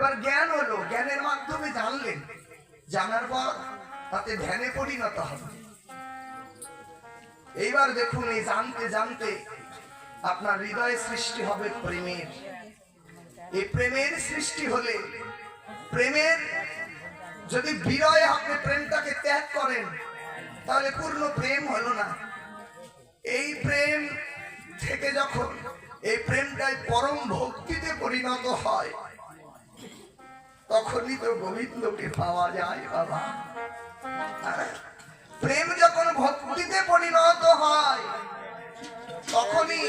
এবার জ্ঞান হলো, জ্ঞানের মাধ্যমে জানলেন, জানার পর তাতে ধ্যানে পরিণত হবে। এইবার দেখুন, এই জানতে জানতে আপনার হৃদয়ে সৃষ্টি হবে প্রেমের। এই প্রেমের সৃষ্টি হলে, প্রেমের যদি বিরয়ে আপনি প্রেমটাকে ত্যাগ করেন, তাহলে পূর্ণ প্রেম হলো না। এই প্রেম থেকে যখন এই প্রেমটাই পরম ভক্তিতে পরিণত হয় তখনই তো গোবিন্দকে পাওয়া যায় বাবা? প্রেম যখন ভক্তিতে পরিণত হয়, তখনই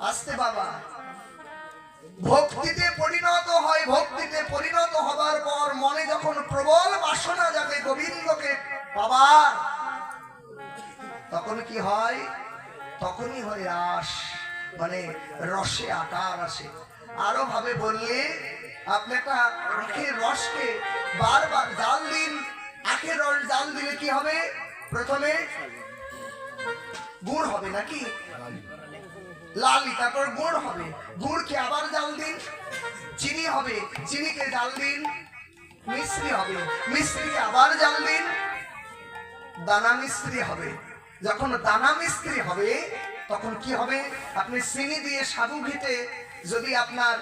আসতে বাবা, ভক্তিতে পরিণত হয়, ভক্তিতে পরিণত হবার পর মনে যখন প্রবল বাসনা যাবে গোবিন্দকে পাবার তখন কি হয় তখনই হয় রাস মানে রসে আকার আসে আরও ভাবে বললে আপনি একটা আখের রসকে বারবার জাল দিন। আখের রস জাল দিলে কি হবে? প্রথমে গুড় হবে নাকি? লালি তারপর গুড় হবে। গুড়কে আবার জাল দিন। চিনি হবে, চিনিকে জাল দিন। মিশ্রি হবে মিশ্রিকে আবার জাল দিন। দানা মিস্ত্রি হবে। যখন দানা মিস্ত্রি হবে, তখন কি হবে? আপনি চিনি দিয়ে সাবু ঘিতে যদি আপনার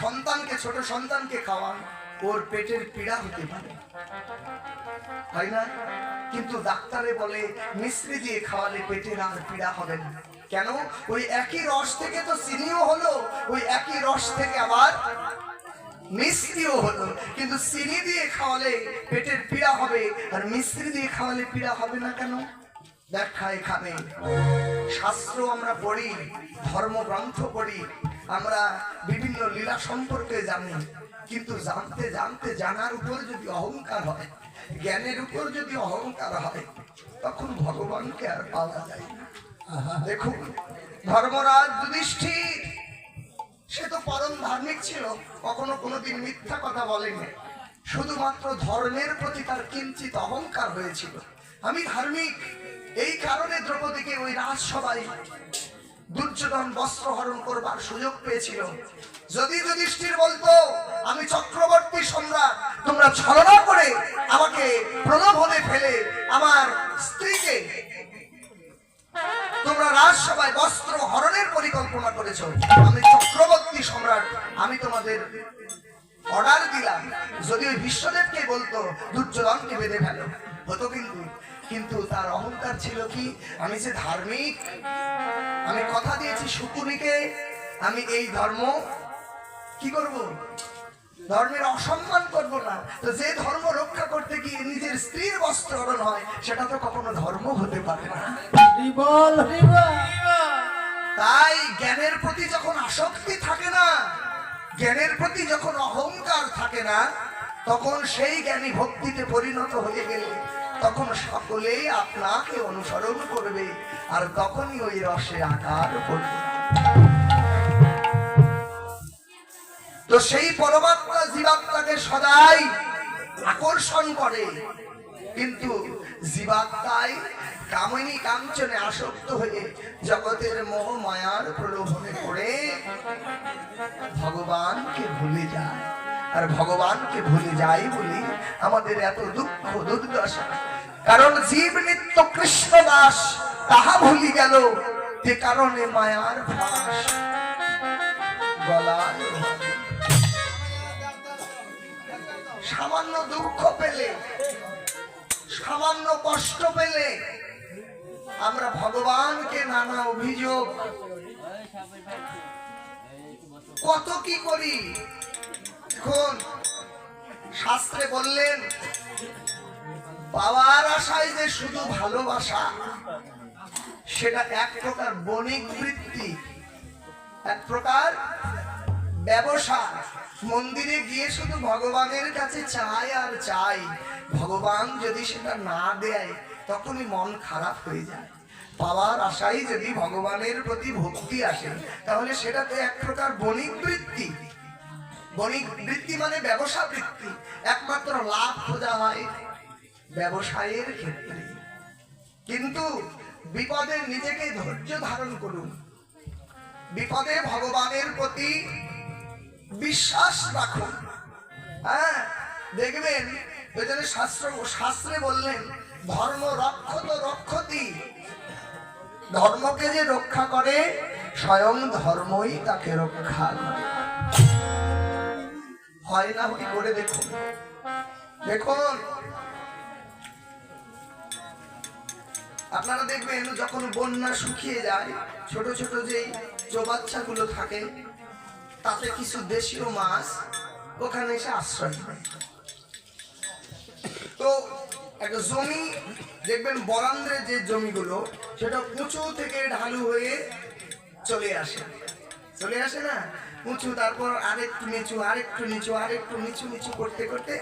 সন্তানকে, ছোট সন্তানকে খাওয়ান, ওর পেটের পীড়া হতে পারে। তাই না? কিন্তু ডাক্তারে বলে মিস্ত্রি দিয়ে খাওয়ালে পেটের আর পীড়া হবে না। কেন? ওই একই রস থেকে তো চিনিও হলো, ওই একই রস থেকে আবার মিষ্টিও হলো। কিন্তু চিনি দিয়ে খাওয়ালে পেটের পীড়া হবে, আর মিশ্রি দিয়ে খাওয়ালে পীড়া হবে না কেন? দেখা এখানে শাস্ত্র আমরা পড়ি, ধর্মগ্রন্থ পড়ি আমরা বিভিন্ন লীলা সম্পর্কে জানি কিন্তু জানতে জানতে জানার উপর যদি অহংকার হয় জ্ঞানের উপর যদি অহংকার হয় তখন ভগবানকে আর পাওয়া যায় দেখুন ধর্মরাজ যুধিষ্ঠির সে তো পরম ধার্মিক ছিল কখনো কোনোদিন মিথ্যা কথা বলেনি। শুধুমাত্র ধর্মের প্রতি তার কিঞ্চিত অহংকার হয়েছিল। আমি ধার্মিক এই কারণে দ্রৌপদীকে ওই রাজসভায় দুর্যোধন বস্ত্র হরণ করবার সুযোগ পেয়েছিল। যদি যুধিষ্ঠির বলতো, আমি চক্রবর্তী সম্রাট, তোমরা ছলনা করে আমাকে প্রলোভনে ফেলে আমার স্ত্রীকে তোমরা রাজসভায় বস্ত্র হরণের পরিকল্পনা করেছ। আমি চক্রবর্তী সম্রাট, আমি তোমাদের অর্ডার দিলাম। যদি ওই বিশ্বদেবকে বলতো, দুর্যোধনকে বেঁধে ফেলো। হতো কিন্তু কিন্তু তার অহংকার ছিল কি? আমি যে ধার্মিক আমি কথা দিয়েছি শুকুনিকে আমি এই ধর্ম কি করব? ধর্মের অসম্মান করব না। তো যে ধর্ম রক্ষা করতে গিয়ে নিজের স্ত্রীর বস্ত্রহরণ হয় সেটা তো কখনো ধর্ম হতে পারে না। তাই জ্ঞানের প্রতি যখন আসক্তি থাকে না জ্ঞানের প্রতি যখন অহংকার থাকে না তখন সেই জ্ঞানী ভক্তিতে পরিণত হয়ে গেলে তখন সকলেই আপনাকে অনুসরণ করবে আর তখনই ওই রসে আকার পড়বে। তো সেই পরমাত্মা জীবাত্মাকে সদাই আকর্ষণ করে। কিন্তু জীবাত্মায় কামিনী কাঞ্চনে আসক্ত হয়ে জগতের মোহ মায়ার প্রলোভনে পড়ে। ভগবানকে ভুলে যায়। আর ভগবানকে ভুলে যাই বলি আমাদের এত দুঃখ, দুর্দশা। কারণ জীব নিত্য কৃষ্ণ দাস, তাহা ভুলি গেল, যে কারণে মায়ার ফাঁস সামান্য দুঃখ পেলে, সামান্য কষ্ট পেলে, আমরা ভগবানকে নানা অভিযোগ। কত কি করি? এখন শাস্ত্রে বললেন, পাওয়ার আশায় যে শুধু ভালোবাসা, সেটা এক প্রকার বণিক বৃত্তি, এক প্রকার ব্যবসা। মন্দিরে গিয়ে শুধু ভগবানের কাছে চাই আর চাই। ভগবান যদি সেটা না দেয়, তখনই মন খারাপ হয়ে যায়। পাওয়ার আশাই যদি ভগবানের প্রতি ভক্তি আসে, তাহলে সেটা তো এক প্রকার বণিক বৃত্তি। বণিক বৃত্তি মানে ব্যবসা বৃত্তি। একমাত্র লাভ খোঁজা হয় ব্যবসায়ের ক্ষেত্রে। কিন্তু বিপদে নিজেকে ধৈর্য ধারণ করুন। বিপদে ভগবানের প্রতি বিশ্বাস রাখুন। হ্যাঁ দেখবেন ওই জন্য শাস্ত্র, শাস্ত্রে বললেন, ধর্ম রক্ষত রক্ষতি। ধর্মকে যে রক্ষা করে, স্বয়ং ধর্মই তাকে রক্ষা করে। হয় না কি করে দেখুন? দেখুন। আপনারা দেখবেন যখন বন্যা শুকিয়ে যায়, ছোট ছোট যেই চৌবাচ্চা গুলো থাকে, তাতে কিছু দেশীয় মাছ ওখানে এসে আশ্রয় নেয়। তো একটা জমি, দেখবেন বরান্দ্রের যে জমিগুলো, সেটা উঁচু থেকে ঢালু হয়ে চলে আসে। চলে আসে না? উঁচু, তারপর আরেকটু নিচু আরেকটু নিচু আরেকটু নিচু নিচু করতে করতে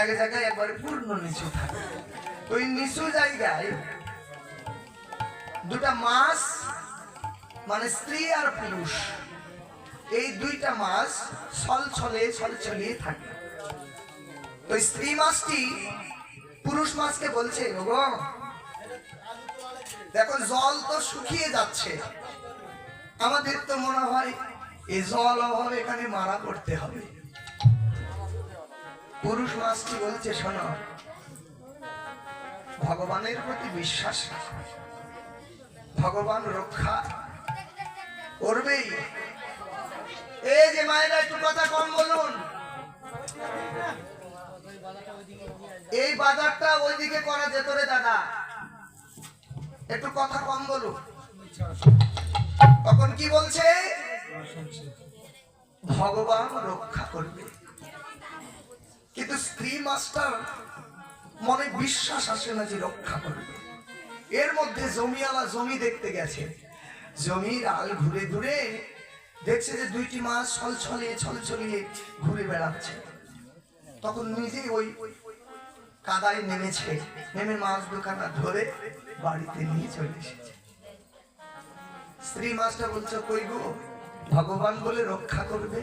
এক জায়গায় একবারে পূর্ণ নিচু থাকে। ওই নিচু জায়গায় দুটা মাছ মানে স্ত্রী আর পুরুষ, এই দুইটা মাছ ছল ছলে ছল ছলিয়ে থাকে ওই স্ত্রী মাছটি পুরুষ মাছকে বলছে দেখো জল তো শুকিয়ে যাচ্ছে। আমাদের তো মনে হয় এই জল অভাবে এখানে মারা করতে হবে। পুরুষ মাছটি বলছে শোনো? ভগবানের প্রতি বিশ্বাস ভগবান রক্ষা করবেই। এই যে মায়েরা, একটু কথা কম বলুন। এই বাজারটা ওইদিকে করা যেত রে দাদা। একটু কথা কম বলুন। তখন কি বলছে? ভগবান রক্ষা করবে। কিন্তু স্ত্রী মাস্টার, মনে বিশ্বাস আসে না যে রক্ষা করবে। এর মধ্যে জমিওয়ালা জমি দেখতে গেছে। জমির আল ঘুরে ঘুরে দেখছে যে দুইটি মাছ ছল ছলিয়ে ছল ছলিয়ে ঘুরে বেড়াচ্ছে। তখন নিজে ওই কাদায় নেমেছে। নেমে মাছ দোকানা ধরে বাড়িতে নিয়ে চলে এসেছে। স্ত্রী মাছটা বলছে, কই গো? ভগবান বলে রক্ষা করবে।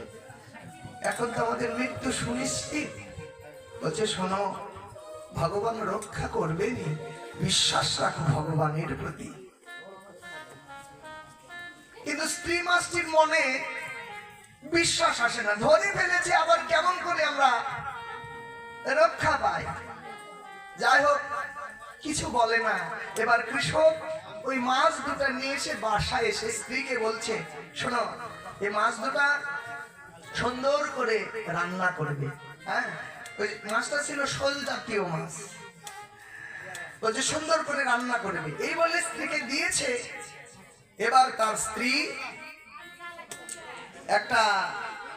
এখন তো আমাদের মৃত্যু সুনিশ্চিত। বলছে, শোনো, ভগবান রক্ষা করবেনি বিশ্বাস রাখো ভগবানের প্রতি। কিন্তু স্ত্রী মাছটির মনে বিশ্বাস আসে না। ধরে ফেলেছে, আবার কেমন করে আমরা রক্ষা পাই? যাই হোক, কিছু বলে না। এবার কৃষক ওই মাছ দুটা নিয়ে এসে বাসায় এসে স্ত্রীকে বলছে, শোনো, এই মাছ দুটা সুন্দর করে রান্না করবে। হ্যাঁ? ওই মাছটা ছিল শোল জাতীয় মাছ। বলছে সুন্দর করে রান্না করবে। এই বলে স্ত্রীকে দিয়েছে, এবার তার স্ত্রী একটা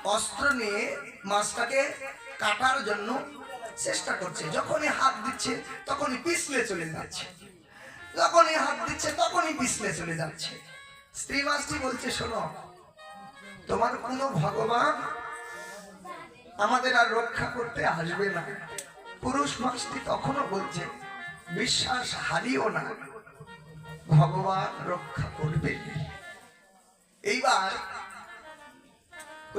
অস্ত্র নিয়ে মাছটাকে কাটার জন্য চেষ্টা করছে। যখনই হাত দিচ্ছে, তখনই পিছলে চলে যাচ্ছে। যখনই হাত দিচ্ছে, তখনই পিছলে চলে যাচ্ছে। স্ত্রী মাছটি বলছে, শোনো, তোমার কোনো ভগবান আমাদের আর রক্ষা করতে আসবে না। পুরুষ মাছটি তখনও বলছে, বিশ্বাস হারিও না, ভগবান রক্ষা করবে এইবার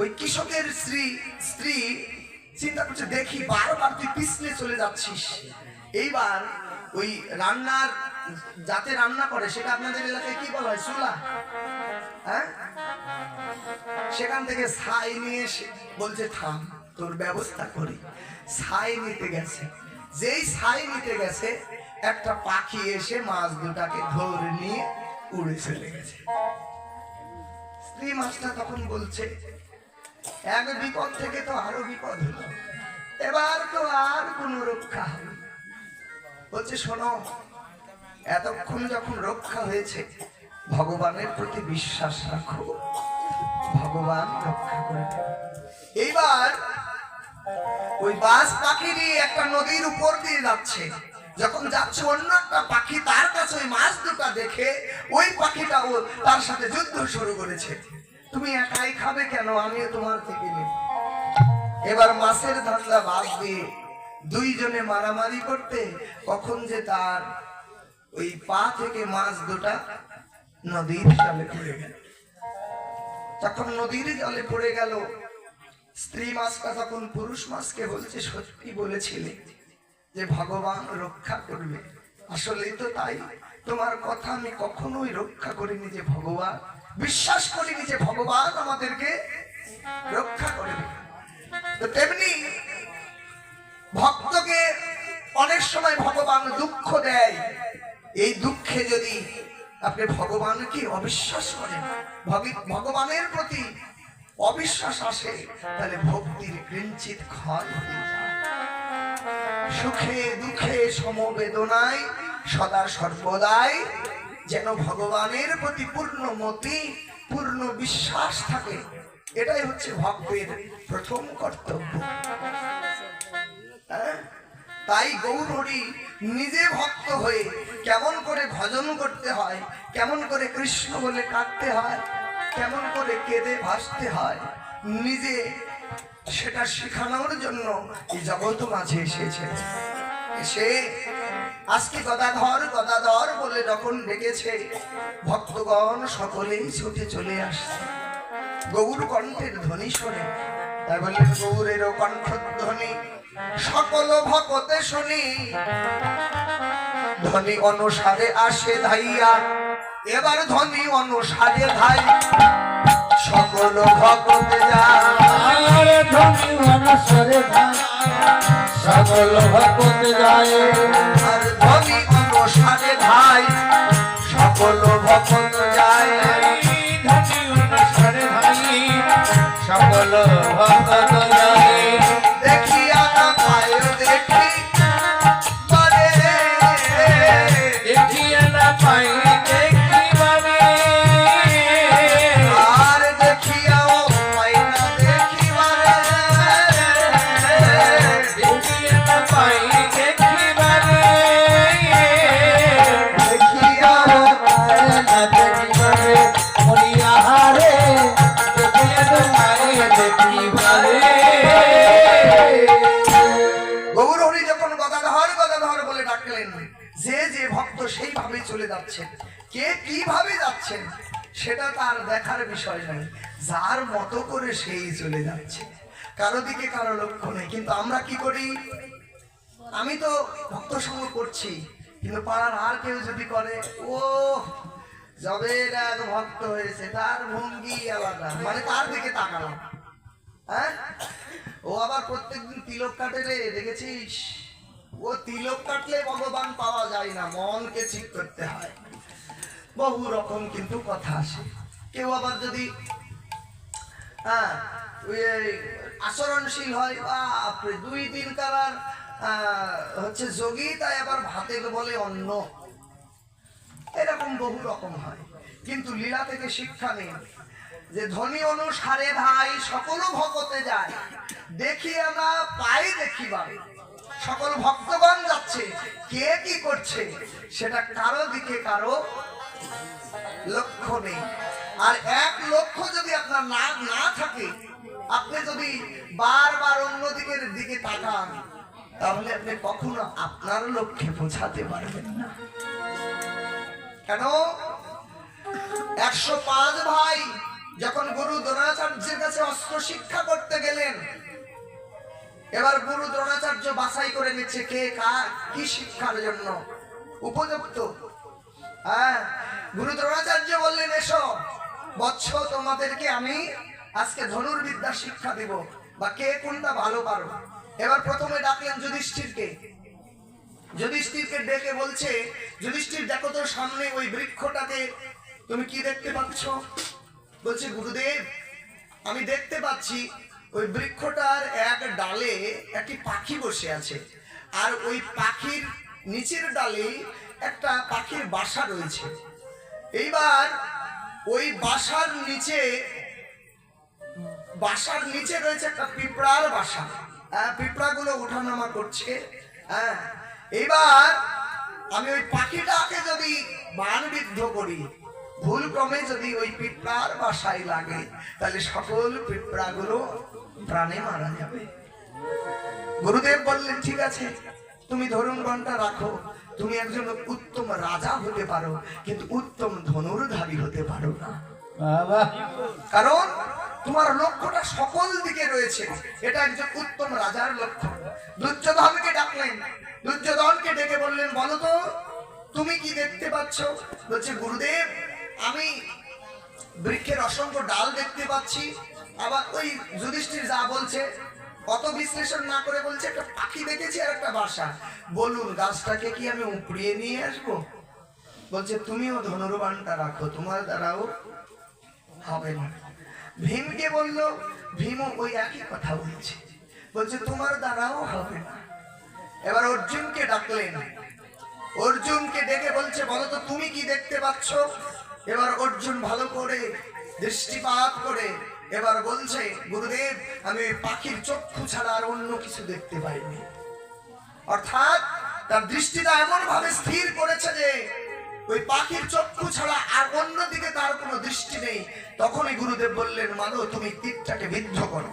ওই কৃষকের স্ত্রী স্ত্রী চিন্তা করছে, দেখি, বারবার তুই পিছলে চলে যাচ্ছিস। এইবার ওই রান্নার যাতে রান্না করে, সেটা আপনাদের এলাকায় কি বলা হয়? চুলা? হ্যাঁ? সেখান থেকে ছাই নিয়ে এসে বলছে, থাম, তোর ব্যবস্থা করি। ছাই নিতে গেছে। যেই ছাই নিতে গেছে, একটা পাখি এসে মাছ দুটাকে ধরে নিয়ে উড়ে চলে গেছে। স্ত্রী মাছটা তখন বলছে, এক বিপদ থেকে তো আরও বিপদ হলো। এবার তো আর কোন রক্ষা হবে বলছে, শোনো এতক্ষণ যখন রক্ষা হয়েছে, ভগবানের প্রতি বিশ্বাস রাখো। ভগবান রক্ষা করবে এইবার ওই বাস পাখিরই একটা নদীর উপর দিয়ে যাচ্ছে। যখন যাচ্ছে অন্য একটা পাখি, তার কাছে ওই মাছ দুটা দেখে ওই পাখিটাও তার সাথে যুদ্ধ শুরু করেছে। তুমি একাই খাবে কেন? আমিও তোমার থেকে নেব। এবার মাছের ধান্দা বাদ দিয়ে দুইজনে মারামারি করতে, কখন যে তার ওই পা থেকে মাছ দুটা নদীর জলে পড়ে গেল। যখন নদীর জলে পড়ে গেল, স্ত্রী মাছটা তখন পুরুষ মাছকে বলছে, সত্যি বলেছিলে যে ভগবান রক্ষা করবে। আসলেই তো তাই। তোমার কথা আমি কখনোই রক্ষা করিনি যে ভগবান। বিশ্বাস করিনি যে ভগবান আমাদেরকে রক্ষা করবে। তেমনি ভক্তকে অনেক সময় ভগবান দুঃখ দেয়। এই দুঃখে যদি আপনি ভগবানকে অবিশ্বাস করেন, ভগি- ভগবানের প্রতি অবিশ্বাস আসে, তাহলে ভক্তির কিঞ্চিত ক্ষয় হয়ে সুখে দুঃখে সমবেদনায় সদা সর্বদাই যেন ভগবানের প্রতি পূর্ণ মতি, পূর্ণ বিশ্বাস থাকে। এটাই হচ্ছে ভক্তের প্রথম কর্তব্য। হ্যাঁ? তাই গৌরহরি নিজে ভক্ত হয়ে কেমন করে ভজন করতে হয়, কেমন করে কৃষ্ণ বলে কাঁদতে হয়, কেমন করে কেঁদে ভাসতে হয়, নিজে সেটা শেখানোর জন্য এই জগৎ মাঝে এসেছে। এসে আজকে গদাধর গদাধর বলে যখন ডেকেছে, ভক্তগণ সকলেই ছুটে চলে আসছে। গৌর কণ্ঠের ধ্বনি শোনে। তাই বললেন কণ্ঠধ্বনি, সকল ভকতে শুনি। ধ্বনি অনুসারে আসে ধাইয়া, এবার ধ্বনি অনুসারে ধাই। সকল ভকতে যায়। ধনী অনুসরে ভাই সকল ভক্ত যায়। চলে যাচ্ছেন কে কীভাবে যাচ্ছেন, সেটা তার দেখার বিষয় নয়। যার মতো করে সেই চলে যাচ্ছে। কারও দিকে কারও লক্ষ্য নেই। কিন্তু আমরা কি করি? আমি তো ভক্ত সঙ্গ করছি, কিন্তু পাড়ার আর কেউ যদি করে ও যবে এক ভক্ত হয়েছে, তার ভঙ্গি আলাদা। মানে তার দিকে তাকালাম। হ্যাঁ? ও আবার প্রত্যেকদিন তিলক কাটে রে, দেখেছিস? ও তিলক কাটলে ভগবান পাওয়া যায় না মনকে ঠিক করতে হয়। বহু রকম কিন্তু কথা আসে। কেউ আবার যদি হ্যাঁ আচরণশীল হয় বাপরে দুই দিন আহ, হচ্ছে যোগী তাই আবার ভাতে বলে অন্ন। এরকম বহু রকম হয়। কিন্তু লীলা থেকে শিক্ষা নেই যে ধনী অনুসারে ভাই সকল ভকতে যায়। দেখি আমরা পাই দেখিবার সকল ভক্তগণ যাচ্ছে। কে কি করছে? সেটা কারও দিকে কারও লক্ষ্য নেই। আর এক লক্ষ্য যদি আপনার না না থাকে, আপনি যদি বারবার অন্য দিকের দিকে তাকান, তাহলে আপনি কখনো আপনার লক্ষ্যে পৌঁছাতে পারবেন না। কেন? একশো পাঁচ ভাই যখন গুরু দ্রোণাচার্যের কাছে অস্ত্র শিক্ষা করতে গেলেন এবার গুরু দ্রোণাচার্য বাছাই করে নিচ্ছে কে, কার, কি শিক্ষার জন্য? উপযুক্ত। হ্যাঁ গুরু দ্রোণাচার্য বললেন, এসো, বৎস তোমাদেরকে আমি আজকে ধনুর্বিদ্যা শিক্ষা দেব, বা কে কোনটা ভালো পারো? এবার প্রথমে ডাকলেন যুধিষ্ঠিরকে। যুধিষ্ঠিরকে ডেকে বলছে, যুধিষ্ঠির, দেখো তোর সামনে ওই বৃক্ষটাতে তুমি কি দেখতে পাচ্ছ? বলছে, গুরুদেব, আমি দেখতে পাচ্ছি ওই বৃক্ষটার এক ডালে একটি পাখি বসে আছে। আর ওই পাখির নিচের ডালে একটা পাখির বাসা রয়েছে। এইবার ওই বাসার নিচে বাসার নিচে রয়েছে একটা পিঁপড়ার বাসা। হ্যাঁ পিঁপড়াগুলো ওঠানামা করছে। হ্যাঁ এবার আমি ওই পাখিটাকে যদি বানবিদ্ধ করি ভুল ক্রমে যদি ওই পিঁপড়ার বাসায় লাগে, তাহলে সকল পিঁপড়াগুলো প্রাণে মারা যাবে। গুরুদেব বললেন ঠিক আছে তুমি ধরুন ঘণ্টা রাখো। তুমি একজন উত্তম রাজা হতে পারো কিন্তু উত্তম ধনুর্ধারী হতে পারো না। কারণ তোমার লক্ষ্যটা সকল দিকে রয়েছে। এটা একজন উত্তম রাজার লক্ষ্য। দুর্যোধনকে ডাকলেন। দুর্যোধনকে ডেকে বললেন বলো তো তুমি কি দেখতে পাচ্ছ? বলছে গুরুদেব আমি বৃক্ষের অসংখ্য ডাল দেখতে পাচ্ছি। আবার ওই যুধিষ্ঠির যা বলছে অত বিশ্লেষণ না করে বলছে, একটা পাখি দেখেছি আর একটা বাসা। বলুন, গাছটাকে কি আমি উপড়িয়ে নিয়ে আসব? বলছে, তুমিও ধনুর্বাণটা রাখো, তোমার দ্বারাও হবে না। ভীমকে বলল ভীমও ওই একই কথা বলছে। বলছে, তোমার দ্বারাও হবে না। এবার অর্জুনকে ডাকলেন। অর্জুনকে ডেকে বলছে, বলো তো, তুমি কি দেখতে পাচ্ছ? এবার অর্জুন ভালো করে দৃষ্টিপাত করে এবার বলছে, গুরুদেব, আমি পাখির চক্ষু ছাড়া আর অন্য কিছু দেখতে পাইনি। অর্থাৎ তার দৃষ্টিটা এমন ভাবে স্থির করেছে যে, ওই পাখির চক্ষু ছাড়া আর অন্য দিকে তার কোনো দৃষ্টি নেই। তখনই গুরুদেব বললেন মানো তুমি তীরটাকে বিদ্ধ করো।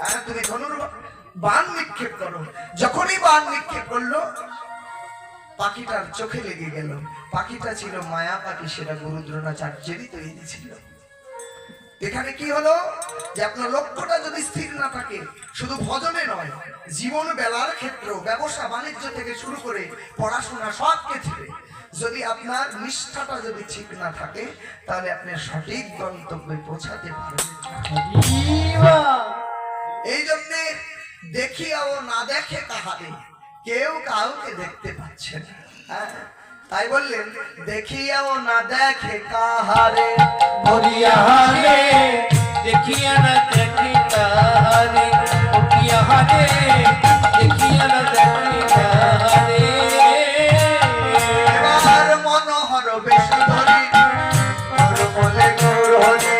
আর তুমি ধনুর বান নিক্ষেপ করো। যখনই বান নিক্ষেপ করল, পাখিটার চোখে লেগে গেল। পাখিটা ছিল মায়া পাখি, সেটা গুরু দ্রোণাচার্যেরই তৈরি ছিল। এখানে কি হলো যে আপনার লক্ষ্যটা যদি স্থির না থাকে শুধু ভজনে নয় জীবন বেলার ক্ষেত্রেও ব্যবসা বাণিজ্য থেকে শুরু করে পড়াশোনা সব ক্ষেত্রে যদি আপনার নিষ্ঠাটা যদি ঠিক না থাকে তাহলে আপনি সঠিক গন্তব্যে পৌঁছাতে পারবেন না। জীবা এই জন্যে দেখিয়াও না দেখে কাহারে কেউ কাউকে দেখতে পাচ্ছে না হ্যাঁ? তাই বললেন দেখিয়াও না দেখে কাহারে। বলিয়া হারে, দেখিয়া না দেখে কাহারে। মরিয়া হারে, দেখিয়া না দেখে কাহারে। এবার মনোহর বেশি ধরি মনে বলে গৌর হরিয়া